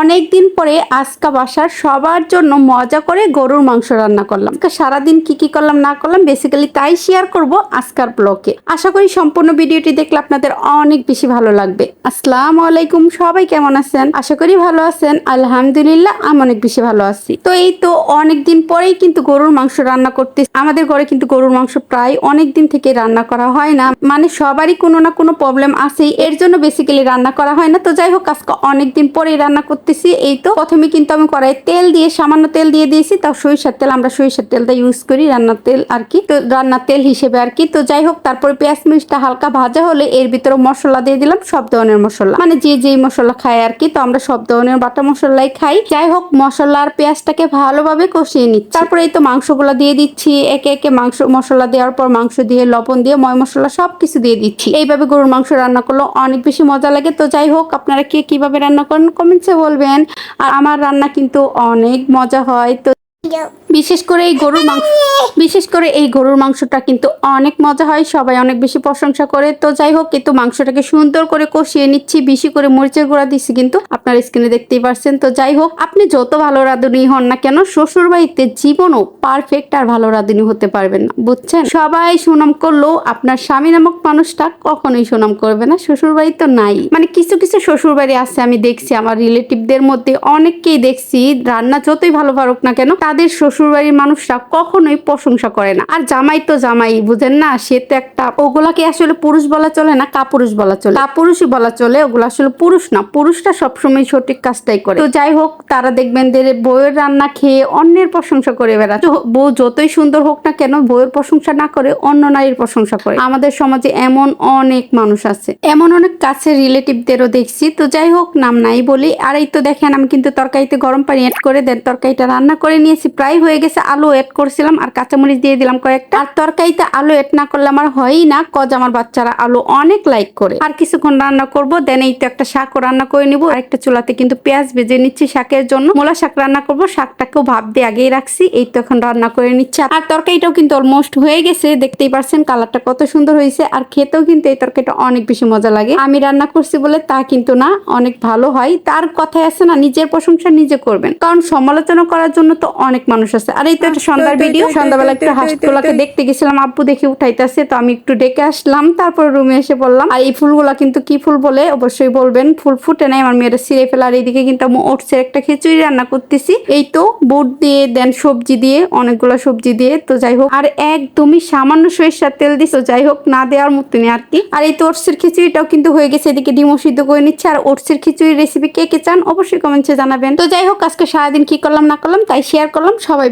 অনেকদিন পরে আজকা বাসার সবার জন্য মজা করে গরুর মাংস রান্না করলাম। সারাদিন কি কি করলাম, না করলাম বেসিক্যালি তাই শেয়ার করব আজকার ব্লগে আশা করি সম্পূর্ণ ভিডিওটি দেখলে আপনাদের অনেক বেশি ভালো লাগবে। আসসালাম আলাইকুম, সবাই কেমন আছেন? আশা করি ভালো আছেন। আলহামদুলিল্লাহ, আমি অনেক বেশি ভালো আছি। তো এই তো অনেকদিন পরেই কিন্তু গরুর মাংস রান্না করতে আমাদের ঘরে কিন্তু গরুর মাংস প্রায় অনেক দিন থেকে রান্না করা হয় না। মানে সবারই কোনো না কোনো প্রবলেম আছেই। এর জন্য বেসিক্যালি রান্না করা হয় না। তো যাই হোক, আজকে অনেকদিন পরেই রান্না করতেছি। এই তো প্রথমে কিন্তু আমি কড়াই তেল দিয়ে সামান্য তেল দিয়ে দিয়েছি। তাও সরিষার তেল, আমরা সরিষার তেলটা ইউজ করি, রান্নার তেল আর কি। তো রান্নার তেল হিসেবে আর কি। তো যাই হোক, তারপরে পেঁয়াজ মরিচটা হালকা ভাজা হলে এর ভিতরে মশলা দিয়ে দিলাম, সব ধরনের মশলা। মানে যে যেই মশলা খায় আর কি, তো আমরা সব ধরনের বাটা মশলাই খাই। যাই হোক, মশলা আর পেঁয়াজটাকে ভালোভাবে কষিয়ে নিচ্ছি। তারপরে এই তো মাংসগুলো দিয়ে দিচ্ছি। একে একে মাংস, মশলা দেওয়ার পর মাংস দিয়ে, লবণ দিয়ে, ময় মশলা সব কিছু দিয়ে দিচ্ছি। এইভাবে গরুর মাংস রান্না করলে অনেক বেশি মজা লাগে। তো যাই হোক, আপনারা কে কীভাবে রান্না করেন কমেন্টসে বলবেন। আর আমার রান্না কিন্তু অনেক মজা হয়, তো বিশেষ করে এই গরুর মাংস বিশেষ করে এই গরুর মাংসটা কিন্তু অনেক মজা হয় সবাই অনেক বেশি প্রশংসা করে। তো যাই হোক কিন্তু মাংসটাকে সুন্দর করে কষিয়ে নিচ্ছি বেশি করে মরিচের গুঁড়া দিচ্ছি কিন্তু আপনার স্ক্রিনে দেখতেই পারছেন। তো যাই হোক আপনি যত ভালো রাঁধুনি হন না কেন শ্বশুর বাড়িতে জীবনও পারফেক্ট আর ভালো রাঁধুনি হতে পারবেন না বুঝছেন? সবাই সুনাম করলেও আপনার স্বামী নামক মানুষটা কখনোই সুনাম করবে না শ্বশুর বাড়ি তো নাই। মানে কিছু কিছু শ্বশুর বাড়ি আছে আমি দেখছি আমার রিলেটিভদের মধ্যে অনেককেই দেখছি রান্না যতই ভালো পারুক না কেন তাদের শ্বশুর বাড়ির মানুষরা কখনোই প্রশংসা করে না। আর জামাই তো জামাই, বুঝেন না? সে তো একটা ওগুলাকে আসলে পুরুষ বলা চলে না, কাপুরুষ বলা চলে। কাপুরুষই বলা চলে, ওগুলো আসলে পুরুষ না। পুরুষটা সবসময় সঠিক কাজটাই করে। তো যাই হোক, তারা দেখবেন যে বউয়ের রান্না খেয়ে অন্যের প্রশংসা করে বেড়াচ্ছে বউ যতই সুন্দর হোক না কেন, বউয়ের প্রশংসা না করে, অন্য নারীর প্রশংসা করে। আমাদের সমাজে এমন অনেক মানুষ আছে, এমন অনেক কাছের রিলেটিভদেরও দেখছি। তো যাই হোক, নাম নাই বলি। আর এই তো দেখেন, আমি কিন্তু তরকারিতে গরম পানি অ্যাড করে দেন, তরকারিটা রান্না করে নিয়েছি, প্রায় হয়ে গেছে, আলু এড করছিলাম আর কাঁচামরিচ দিয়ে দিলাম কয়েকটা। আর তরকারিতে আলু এড না করলে আমার হয়ই না, কজ আমার বাচ্চারা আলু অনেক লাইক করে। আর কিছুক্ষণ রান্না করব দেন এই তো একটা শাকও রান্না করে নিব। আর একটা চুলাতে কিন্তু পেঁয়াজ ভেজে নিচ্ছি শাকের জন্য। মোলা শাক রান্না করব, শাকটাকেও ভাব দিয়ে আগেই রাখছি, এই তো এখন রান্না করে নিচ্ছি। আর তরকারিটাও কিন্তু অলমোস্ট হয়ে গেছে, দেখতেই পারছেন কালারটা কত সুন্দর হয়েছে। আর খেতেও কিন্তু এই তরকারিটা অনেক বেশি মজা লাগে। আমি রান্না করছি বলে তা কিন্তু না, অনেক ভালো হয়। তার কথায় আছে না, নিজের প্রশংসা নিজে করবেন। কারণ সমালোচনা করার জন্য তো অনেক মানুষ আছে। আর এই তো একটা সন্ধ্যার ভিডিও সন্ধ্যাবেলা একটু হাঁসগুলাকে দেখতে গেছিলাম আব্বু দেখে উঠাইতেছে তো আমি একটু ডেকে আসলাম তারপর রুমে এসে বললাম আর এই ফুলগুলা কিন্তু কি ফুল বলে? অবশ্যই বলবেন ফুল ফুটে নাই আমার মেয়েরা ছিঁড়ে ফেলে আর এইদিকে কিন্তু আমি ওটসের একটা খিচুড়ি রান্না করতেছি। এই তো বুট দিয়ে দেন সবজি দিয়ে অনেকগুলো সবজি দিয়ে তো যাই হোক আর একদমই সামান্য সরিষার তেল দিস তো যাই হোক না দেওয়ার মতনই আর কি। আর এই তো ওটসের খিচুড়িটাও কিন্তু হয়ে গেছে এদিকে ডিমও সিদ্ধ করে নিচ্ছে আর ওটসের খিচুড়ির রেসিপি কে কে চান অবশ্যই কমেন্টসে জানাবেন। তো যাই হোক আজকে সারাদিন কি করলাম না করলাম তাই শেয়ার করলাম